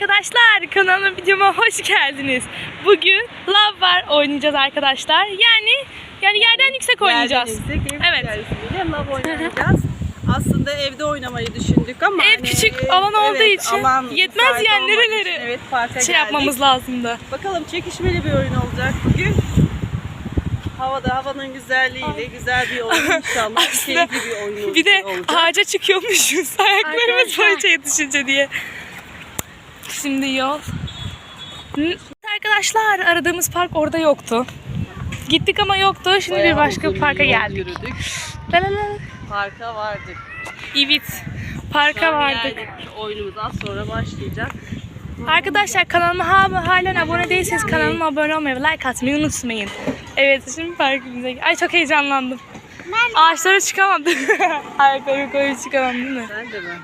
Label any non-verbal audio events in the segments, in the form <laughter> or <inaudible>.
arkadaşlar kanalıma videoma hoş geldiniz. Bugün Love var oynayacağız arkadaşlar. Yani yani yerden yüksek oynayacağız. Yerden yüksek ev Evet. lav oynayacağız. <laughs> Aslında evde oynamayı düşündük ama Ev hani, küçük alan olduğu evet, için alan yetmez yani nereleri için Evet parka Şey geldik. yapmamız lazımdı. Bakalım çekişmeli bir oyun olacak bugün. Havada havanın güzelliğiyle güzel bir oyun <laughs> inşallah. Aslında Keyifli bir oyun Bir de olacak. ağaca çıkıyormuşuz ayaklarımız boyunca yetişince diye. Şimdi yol. Arkadaşlar aradığımız park orada yoktu. Gittik ama yoktu. Şimdi bir Bayağı başka uzun parka bir yol geldik. Yürüdük. La la la. Parka vardık. Evet. Parka vardık. Oyunumuz az sonra başlayacak. Arkadaşlar kanalıma ha- halen abone değilseniz kanalıma abone olmayı ve like atmayı unutmayın. Evet şimdi parkımıza Ay çok heyecanlandım. Ağaçlara çıkamadım. <laughs> Ayaklarımı koyup çıkamam değil mi? Sen de mi?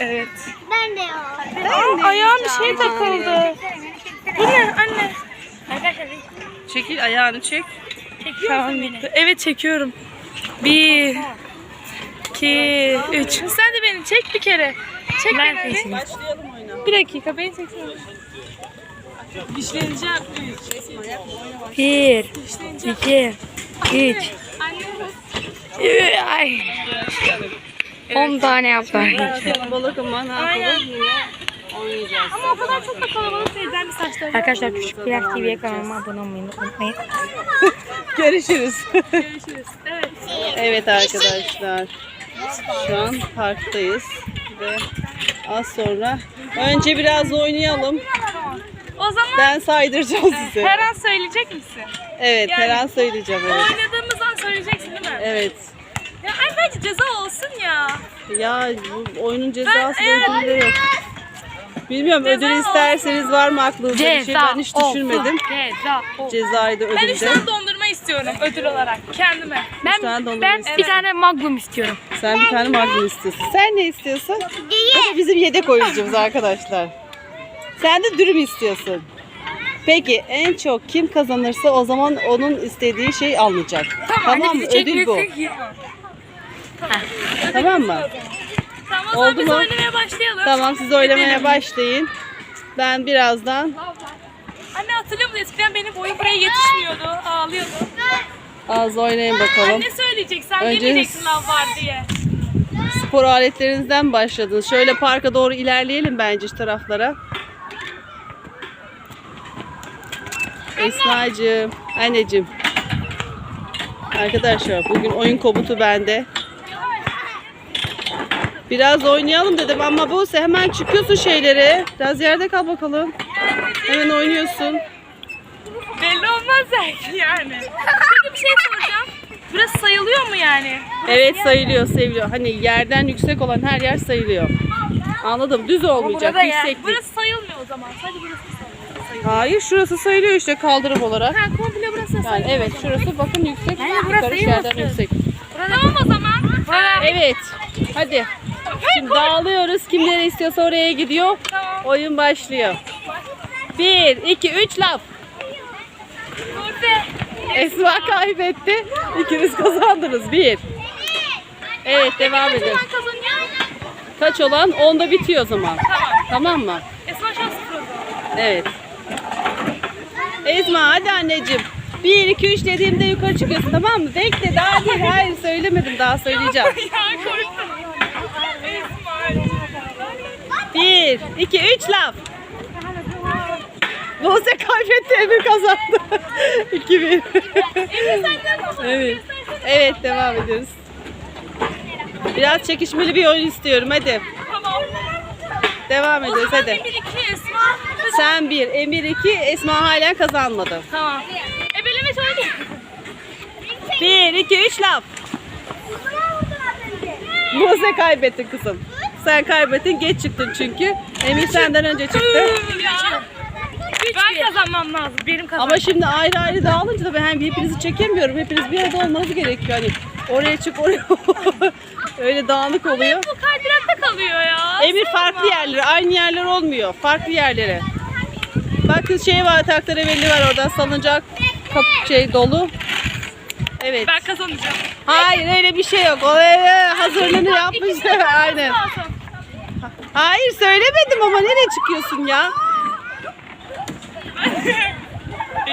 Evet. Ben de yok. Aa, ayağım bir şey takıldı. Bu ne anne? Arkadaşlar Çekil ayağını çek. Tamam gitti. Evet çekiyorum. Bir, iki, üç. Sen de beni çek bir kere. Çek beni. bir. Başlayalım oyuna. Bir dakika beni çeksene. Dişleneceğim. bir, iki, üç. Ay. 10 tane yaptım. Ama ne yapalım yine oynayacağız. Ama o kadar çok da kalabalık değil. Ben bir saçlarım. Arkadaşlar Küçük Pilav TV'ye kanalıma abone olmayı unutmayın. <laughs> Görüşürüz. Görüşürüz. Evet. evet arkadaşlar. Şu an parktayız ve az sonra önce biraz oynayalım. O zaman Ben saydıracağım size. her an söyleyecek misin? Evet her an söyleyeceğim evet. Oynadığımız an söyleyeceksin değil mi? Evet. Ya ay bence ceza olsun ya. Ya bu oyunun cezası Ben ödülü yok. Bilmiyorum Ceza ödül isterseniz var mı aklınızda bir şey ben hiç düşünmedim. Ceza olsun. Cezayı da Ben üç ödülde. tane dondurma istiyorum ödül olarak kendime. Üç tane dondurma Ben istiyorum. bir tane magnum istiyorum. Sen bir tane magnum istiyorsun. Sen ne istiyorsun? Bu da bizim yedek oyuncumuz arkadaşlar. Sen de dürüm istiyorsun. Peki en çok kim kazanırsa o zaman onun istediği şey alınacak. Tamam, mı? Ödül bu. Tamam mı? Tamam o zaman Oldu biz mu? oynamaya başlayalım. Tamam siz oynamaya başlayın. Ben birazdan Anne hatırlıyor musun eskiden benim boyum buraya yetişmiyordu. Ağlıyordu. az oynayın bakalım. Ne söyleyecek? Sen Önce- demeyeceksin lav var diye. Spor aletlerinizden başladınız. Şöyle parka doğru ilerleyelim bence şu taraflara. Esma'cığım, anneciğim. Arkadaşlar bugün oyun komutu bende. Biraz oynayalım dedim ama bu hemen çıkıyorsun şeyleri. Biraz yerde kal bakalım. Hemen oynuyorsun. Belli olmaz belki yani. Peki bir şey soracağım. Burası sayılıyor mu yani? Evet sayılıyor, seviliyor. Hani yerden yüksek olan her yer sayılıyor. Anladım. Düz olmayacak, burada ya. yükseklik. Burası sayılmıyor o zaman. Sadece burası sayılıyor. Hayır, şurası sayılıyor işte kaldırım olarak. Ha komple burası Yani sayılıyor. evet, şurası bakın yüksek. Yani burası Yukarı yerden yüksek. Tamam o zaman. Evet. Hadi. Şimdi dağılıyoruz. Kim nereye istiyorsa oraya gidiyor. Oyun başlıyor. Bir, iki, üç laf. Esma kaybetti. İkiniz kazandınız. Bir. Evet devam edelim. Kaç olan? Onda bitiyor o zaman. Tamam. Tamam mı? Esma şu an sıfır o zaman. Evet. Esma hadi anneciğim. 1, 2, 3 dediğimde yukarı çıkıyorsun tamam mı? Bekle daha değil. Hayır söylemedim daha söyleyeceğim. ya korktum. Esma. 1, 2, 3 laf. Buse kaybetti Emir kazandı. <laughs> 2, 1. evet. Evet devam ediyoruz. Biraz çekişmeli bir oyun istiyorum hadi. Tamam. Devam ediyoruz hadi. Emir iki Esma. Sen 1, Emir 2, Esma hala kazanmadı. Tamam. Ebeleme söyle. 1, 2, 3 laf. Buse kaybetti kızım. Sen kaybettin geç çıktın çünkü. Emir senden önce çıktı. ya. Ben kazanmam lazım. Benim kazanmam. Ama şimdi ayrı ayrı dağılınca da ben hem hepinizi çekemiyorum. Hepiniz bir arada olmanız gerekiyor. Hani oraya çık oraya <laughs> öyle dağınık oluyor. Bu kaydırakta kalıyor ya. Emir farklı yerlere, aynı yerler olmuyor. Farklı yerlere. Bak kız şey var, tahterevalli var orada. Salıncak kap şey dolu. Evet. Ben kazanacağım. Hayır öyle bir şey yok. O öyle hazırlığını yapmış. <laughs> Aynen. Lazım. Hayır söylemedim ama nereye çıkıyorsun ya?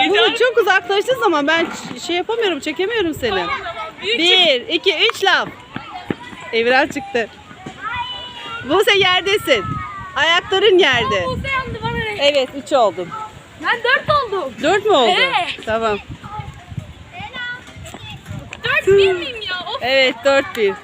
Bunu çok uzaklaştığın zaman ben şey yapamıyorum, çekemiyorum seni. Bir, iki, üç laf. Eviren çıktı. Buse yerdesin. Ayakların yerde. Buse yandı bana ne? Evet, üç oldun. Ben dört oldum. Dört mü oldu? Evet. Tamam. Dört bir miyim ya? Of. Evet, dört bir. Ee,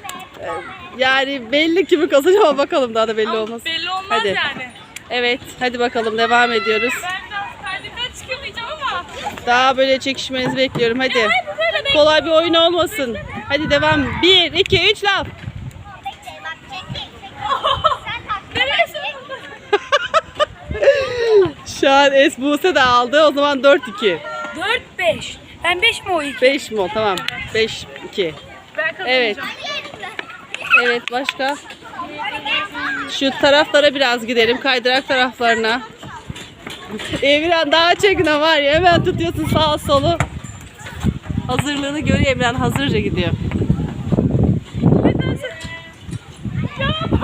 Yani belli kimi kazanacak ama bakalım daha da belli olmaz. Belli olmaz Hadi. yani. Evet, hadi bakalım devam ediyoruz. Ben biraz kaydıktan çıkamayacağım ama. Daha böyle çekişmenizi bekliyorum. Hadi. Böyle bekle. Kolay bir oyun olmasın. Hadi devam. Bir, iki, üç laf. Neresi? Şu an Es Buse de aldı. O zaman 4-2. Dört beş. Ben beş mi o iki? 5 mi o? Tamam. 5-2. Ben kazanacağım. Evet. Evet başka? Şu taraflara biraz gidelim. Kaydırak taraflarına. Emirhan daha çekine var ya. Hemen tutuyorsun sağ solu. Hazırlığını görüyor Emirhan. Hazırca gidiyor.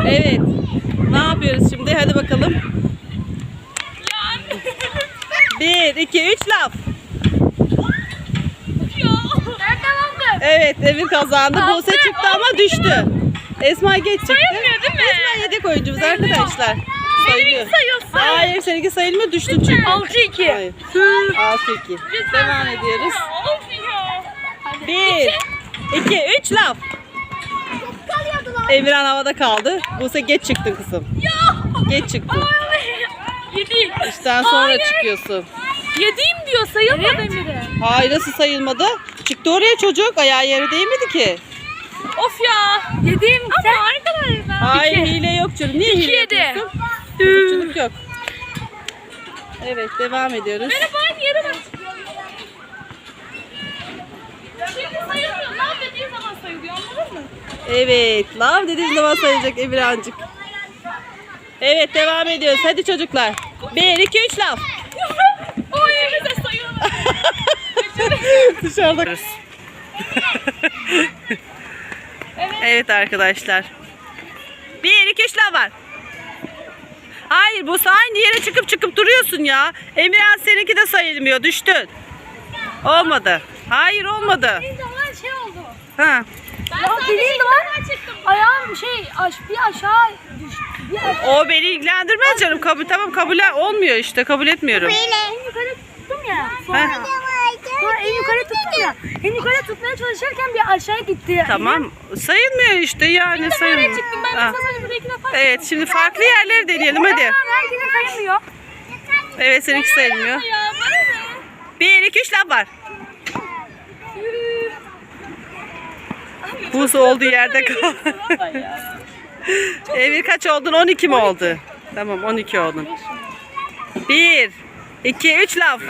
Evet. Ne yapıyoruz şimdi? Hadi bakalım. Bir, iki, üç laf. Evet Emir kazandı. Buse çıktı ama düştü. Esma geç çıktı. Sayılmıyor değil mi? Esma yedek oyuncumuz arkadaşlar. Sayılıyor. sayılsın. Hayır seninki sayılmıyor düştün çünkü. Altı iki. Hayır. 6-2. Devam ediyoruz. Ya. Bir, iki, üç laf. Emirhan havada kaldı. Buse geç çıktın kızım. Geç çıktın. Yedi. İşten sonra Hayır. çıkıyorsun. Yediğim diyor sayılmadı Emir'e. Hayır nasıl sayılmadı? Çıktı oraya çocuk. Ayağı yere değmedi ki. Of ya. Yediğim Ama arkadaşlar. Hayır hile yok canım. Niye hile yedi. yapıyorsun? Çocukçuluk yok. Evet devam ediyoruz. Benim aynı yere bak. Şimdi sayılmıyor. Lan dediği zaman sayılıyor anladın mı? Evet. Lav dediğin zaman sayacak Emirhancık. Evet devam ediyoruz. Hadi çocuklar. Bir, iki, üç laf. o yerimize sayılır. Dışarıda. Evet arkadaşlar. Bir, iki, üç var. Hayır bu aynı yere çıkıp çıkıp duruyorsun ya. Emirhan seninki de sayılmıyor. Düştün. Olmadı. Hayır olmadı. Bir zaman şey oldu. Ha. Ya dediğin zaman ayağım şey aş, bir aşağı düştü. Bir aşağı. O beni ilgilendirmez canım. Kabul tamam kabul olmuyor işte. Kabul etmiyorum. En yukarı tuttum ya. Ha. Sonra en yukarı tuttum ya. En yukarı tutmaya çalışırken bir aşağı gitti. Tamam. Sayılmıyor işte yani sayılmıyor. Çıktım ben Ha. de sadece burada iki defa. Evet şimdi farklı yerleri deneyelim hadi. Tamam herkese sayılmıyor. Evet seninki sayılmıyor. Bir, iki, üç laf var. Buz olduğu yerde kal. <laughs> Emir kaç oldun? 12 mi oldu? Tamam 12 oldun. Bir, iki, üç laf.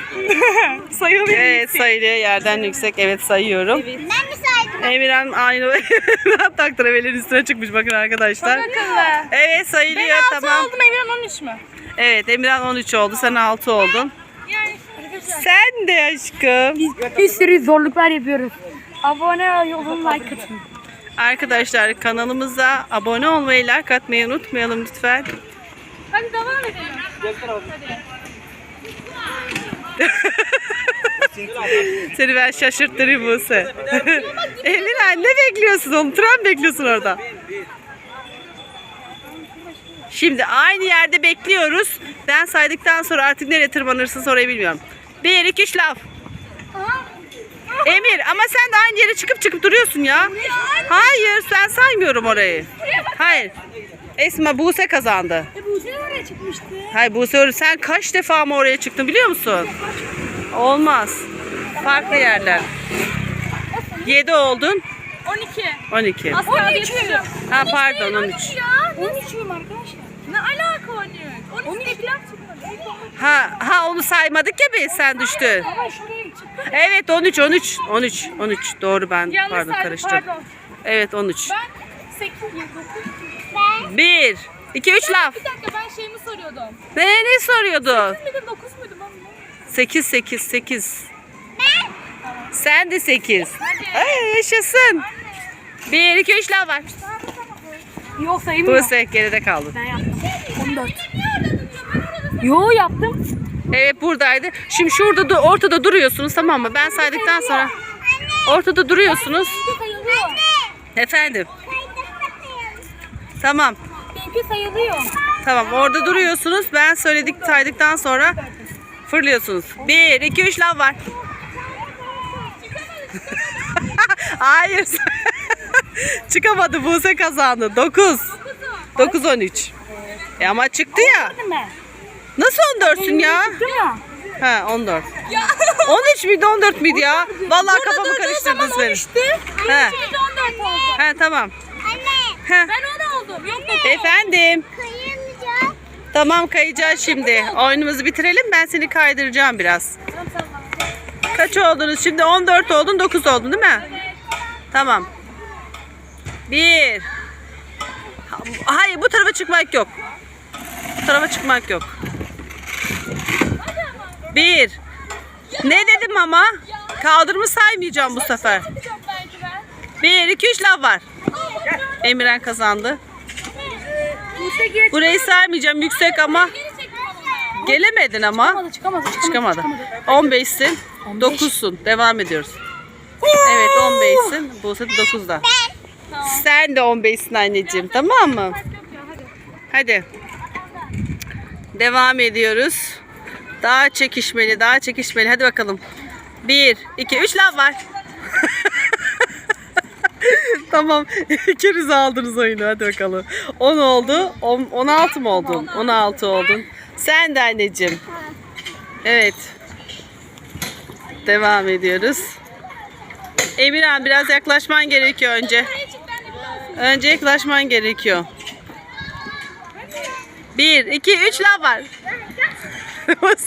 <laughs> Sayılıyor. Evet sayılıyor yerden yüksek. Evet sayıyorum. Ben mi saydım? Emirhan aynı <laughs> taktırabelerin üstüne çıkmış bakın arkadaşlar. Akıllı. Evet sayılıyor Ben altı tamam. aldım Emirhan 13 mü? Evet Emirhan 13 oldu. Sen 6 oldun. Yani Sen de aşkım. Bir sürü zorluklar yapıyoruz. Abone olun like atın. Arkadaşlar kanalımıza abone olmayı, like atmayı unutmayalım lütfen. hadi devam edelim. Seni ben şaşırttırayım Buse. <laughs> Emirhan ne bekliyorsun oğlum? Tren bekliyorsun orada. Şimdi aynı yerde bekliyoruz. Ben saydıktan sonra artık nereye tırmanırsın orayı bilmiyorum. Bir, iki, üç laf. Emir ama sen de aynı yere çıkıp çıkıp duruyorsun ya. Hayır sen saymıyorum orayı. Hayır. Esma Buse kazandı. E Buse oraya çıkmıştı. Hayır Buse sen kaç defa mı oraya çıktın biliyor musun? Olmaz. Farklı yerler. 7 oldun. 12. 12. Asla yetişiyor. Ha pardon 13. Ya 13'üyüm arkadaşlar. ne alaka 13? 13 de falan çıkmadı. Ha ha onu saymadık ya biz sen düştün. Evet 13 13 13 13 doğru ben Yanlış pardon saydım pardon. Evet 13. Ben 8 9. 1 2 3 laf. Bir dakika ben şeyimi soruyordum. Ne ne soruyordun? 8 miydim 9 muydum? Ben 8 8 8. Sen de 8. Ay yaşasın. 1 2 3 laf var. Yok sayılmıyor. Buse geride kaldın. Ben yaptım. 14. Yo yaptım. Evet buradaydı. Şimdi şurada du- ortada duruyorsunuz tamam mı? Ben saydıktan sonra ortada duruyorsunuz. Efendim. Tamam. Benimki sayılıyor. Tamam orada duruyorsunuz. Ben söyledik saydıktan sonra fırlıyorsunuz. 1 2 3 lav var. <laughs> Hayır. <laughs> Çıkamadı. Buse kazandı. 9. 9 13. E ama çıktı ya. Nasıl 14'sün ya? Ha 14. 13 müydü 14 müydü ya? Vallahi kafamı karıştırdınız benim. He. Şimdi 14 oldu. He tamam. Ben onu oldum. Yok yok. Efendim. Tamam kayacağız şimdi. Oyunumuzu bitirelim. Ben seni kaydıracağım biraz. Kaç oldunuz? Şimdi 14 oldun, 9 oldun değil mi? Tamam. 1 Hayır bu tarafa çıkmak yok. Bu tarafa çıkmak yok. 1 Ne dedim ama? Kaldırımı saymayacağım bu sefer. 1 2 3 lav var. Emirhan kazandı. Burayı saymayacağım yüksek ama gelemedin ama. Çıkamadı çıkamadı. Çıkamadı. 15'sin. 9'sun. Devam ediyoruz. Evet 15'sin. Buse de 9'da. Sen de 15'sin anneciğim. Tamam mı? Hadi. Devam ediyoruz. Daha çekişmeli, daha çekişmeli. Hadi bakalım. 1, 2, 3 lav var. <laughs> <laughs> tamam. İkiniz aldınız oyunu. Hadi bakalım. 10 oldu. 10, 16 mı oldun? 16 oldun. Sen de anneciğim. Evet. Devam ediyoruz. Emirhan biraz yaklaşman gerekiyor önce. Önce yaklaşman gerekiyor. 1, 2, 3 lav var. <laughs>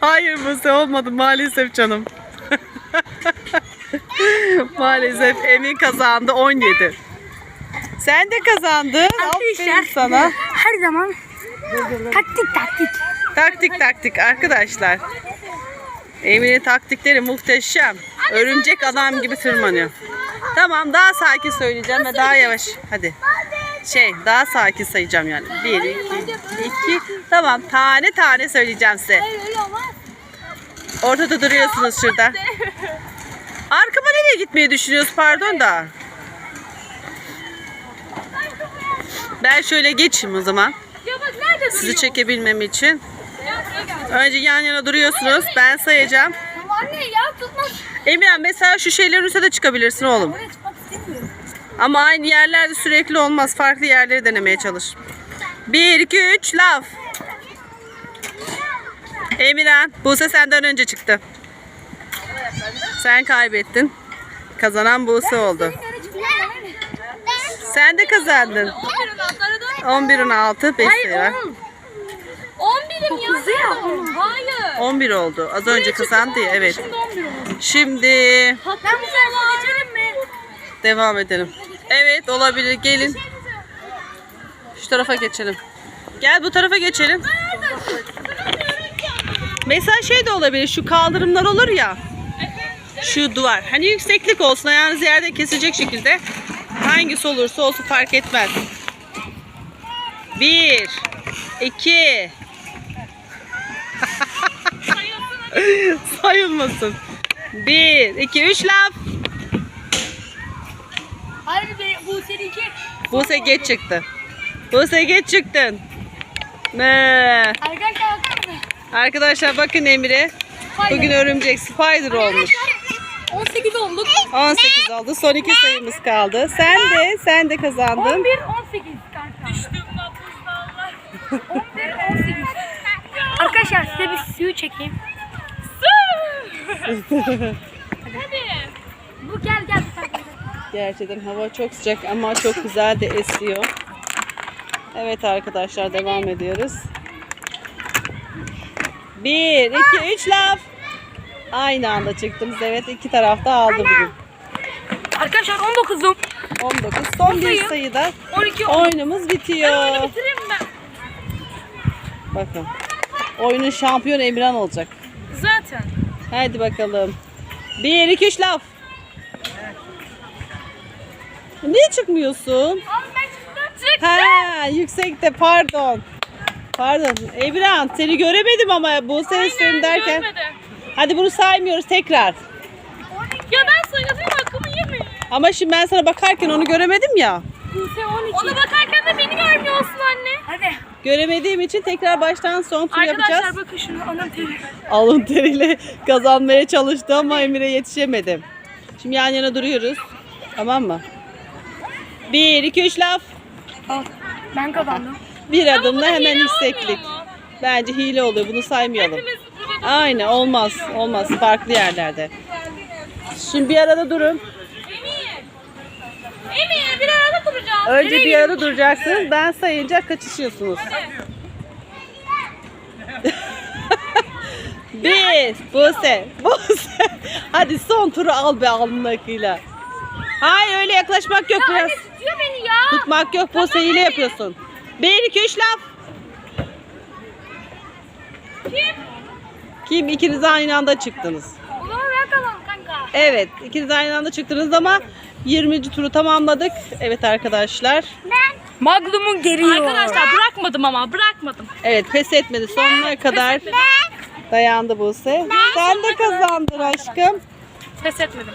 Hayır Buse olmadı maalesef canım. <laughs> maalesef Emin kazandı 17. Sen de kazandın. Aferin sana. Her zaman taktik taktik. Taktik taktik arkadaşlar. Emin'in taktikleri muhteşem. Örümcek adam gibi tırmanıyor. Tamam daha sakin söyleyeceğim ve daha yavaş. Hadi. Şey daha sakin sayacağım yani. 1, 2, 2. Tamam tane tane söyleyeceğim size. Ortada duruyorsunuz şurada. Arkama nereye gitmeyi düşünüyoruz pardon da. Ben şöyle geçeyim o zaman. Sizi çekebilmem için. Önce yan yana duruyorsunuz. Ben sayacağım. Ama anne ya tutmaz. Emirhan mesela şu şeylerin üstüne de çıkabilirsin oğlum. Ama aynı yerlerde sürekli olmaz. Farklı yerleri denemeye çalış. 1, 2, 3 laf. Emirhan, Buse senden önce çıktı. Sen kaybettin. Kazanan Buse oldu. Sen de kazandın. 11'in altları da. 11'in altı 5 sayı var. 11'im ya. Hayır. 11 oldu. Az önce kazandı ya. Evet. Şimdi 11 oldu. Şimdi Ben bu sefer geçelim mi? devam edelim. Evet olabilir. Gelin. Şu tarafa geçelim. Gel bu tarafa geçelim. Mesela şey de olabilir. Şu kaldırımlar olur ya. Şu duvar. Hani yükseklik olsun. Ayağınız yerde kesecek şekilde. Hangisi olursa olsun fark etmez. Bir. iki. <laughs> Sayılmasın. Bir, iki, üç laf. Hayır be bu seninki. Buse geç çıktı. Buse geç çıktın. Ne? Arkadaşlar bakın Emir'e. Bugün örümcek spider olmuş. 18 olduk. 18 oldu. Son iki sayımız kaldı. Sen de sen de kazandın. 11 18 kanka. Düştüm Allah. 11 18. Arkadaşlar size bir suyu çekeyim. Hadi. Bu gel gel bir tane. Gerçekten hava çok sıcak ama çok güzel de esiyor. Evet arkadaşlar devam ediyoruz. 1, 2, 3 laf. Aynı anda çıktınız. Evet iki tarafta aldı bugün. Arkadaşlar 19'um. 19. Son bir sayı. sayıda 12 oldu. oyunumuz bitiyor. Bitireyim mi ben? Bakın. Oyunun şampiyonu Emirhan olacak. Zaten. Hadi bakalım. 1, 2, 3 laf. Niye çıkmıyorsun? Abi ben çıktım. Ha, yüksekte pardon. Pardon. Emirhan seni göremedim ama bu seni istiyorum derken. Görmedim. Hadi bunu saymıyoruz tekrar. Ya ben sayıyorum hakkımı yemeyin. Ama şimdi ben sana bakarken onu göremedim ya. Ona bakarken de beni görmüyorsun anne. Hadi. Göremediğim için tekrar baştan son tur Arkadaşlar yapacağız. bakın şunu anam teri. Alın teriyle <laughs> kazanmaya çalıştı ama Emir'e yetişemedim. Şimdi yan yana duruyoruz. Tamam mı? Bir, iki, üç laf. Ben kazandım. Bir adımla hemen mu? Bence hile oluyor. Bunu saymayalım. Hepimiz Aynen olmaz. Olmaz. Farklı yerlerde. Şimdi bir arada durun. Emir bir arada duracağız. Önce bir arada duracaksınız. Ben sayınca kaçışıyorsunuz. <laughs> Bir. Buse. Buse. Hadi son turu al be alnın akıyla. Hayır öyle yaklaşmak yok biraz. Tutuyor beni ya. Tutmak yok. Buse hile yapıyorsun. Bir, iki, üç laf. Kim? Kim? İkiniz aynı anda çıktınız. O zaman ben kanka. Evet. ikiniz aynı anda çıktınız ama 20. turu tamamladık. Evet arkadaşlar. Magnum'un geliyor. Arkadaşlar bırakmadım ama bırakmadım. Evet pes etmedi sonuna kadar dayandı Buse. Sen de kazandın aşkım. Pes etmedim.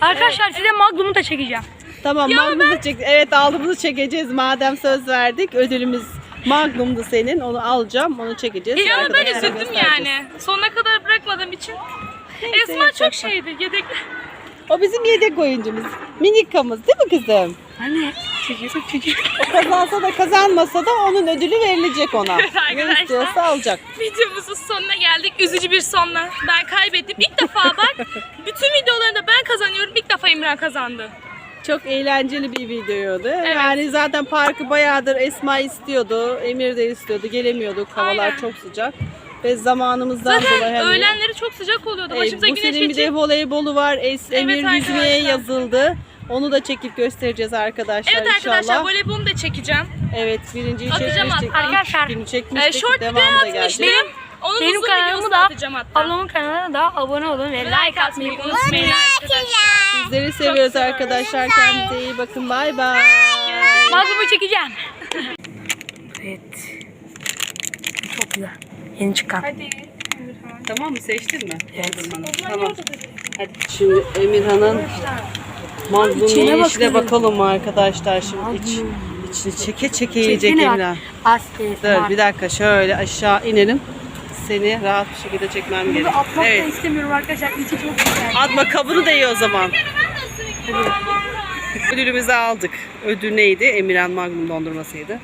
Arkadaşlar size Magnum'u da çekeceğim. Tamam Magnum'u çek. Evet aldığımızı çekeceğiz madem söz verdik. Ödülümüz Magnum'du senin. Onu alacağım. Onu çekeceğiz. İyi ama ben Arkadaşlara üzüldüm göstereceğiz. yani. Sonuna kadar bırakmadığım için. Neyse, Esma yapacak çok şeydi. Yedek. O bizim yedek oyuncumuz. Minikamız değil mi kızım? Anne. Çekiyorsun çekiyorsun. O kazansa da kazanmasa da onun ödülü verilecek ona. <laughs> Ne arkadaşlar. istiyorsa alacak. Videomuzun sonuna geldik. Üzücü bir sonla. Ben kaybettim. İlk defa bak. <laughs> bütün videolarında ben kazanıyorum. İlk defa İmran kazandı. Çok eğlenceli bir videoydu. Yani zaten parkı bayağıdır Esma istiyordu. Emir de istiyordu. Gelemiyorduk. Havalar Aynen. çok sıcak. Ve zamanımızdan dolayı Zaten hani- öğlenleri çok sıcak oluyordu. Ee, Başımıza bu güneş senin bir de voleybolu var. Es, Emir yüzmeye arkadaşlar. yazıldı. Onu da çekip göstereceğiz arkadaşlar Evet arkadaşlar inşallah. voleybolu da çekeceğim. Evet birinciyi Atacağım çekmiştik. İlk Arkadaşlar, Ee, çekmiştik. short video Devamı da gelecek. atmıştım. Onun Benim videosunu da ablamın kanalına da abone olun ve like atmayı unutmayın. arkadaşlar. Sizleri seviyoruz arkadaşlar. Kendinize iyi bakın. Bay bay. Magnum'u çekeceğim. Evet. Çok güzel. Yeni çıkan. Hadi. Tamam mı? Seçtin mi? Evet. Tamam. Hadi. Şimdi Emirhan'ın İçine yiyişine bakalım. bakalım arkadaşlar. Şimdi iç, içini çeke çeke yiyecek Çeksene bak. Emirhan. Aslı. Dur bir dakika şöyle aşağı inelim. Seni rahat bir şekilde çekmem gerekiyor. Atmak da Evet. istemiyorum arkadaşlar. İçi çok güzel. Atma kabını da ye o zaman. Ödülümüzü aldık. Ödül neydi? Emirhan Magnum dondurmasıydı.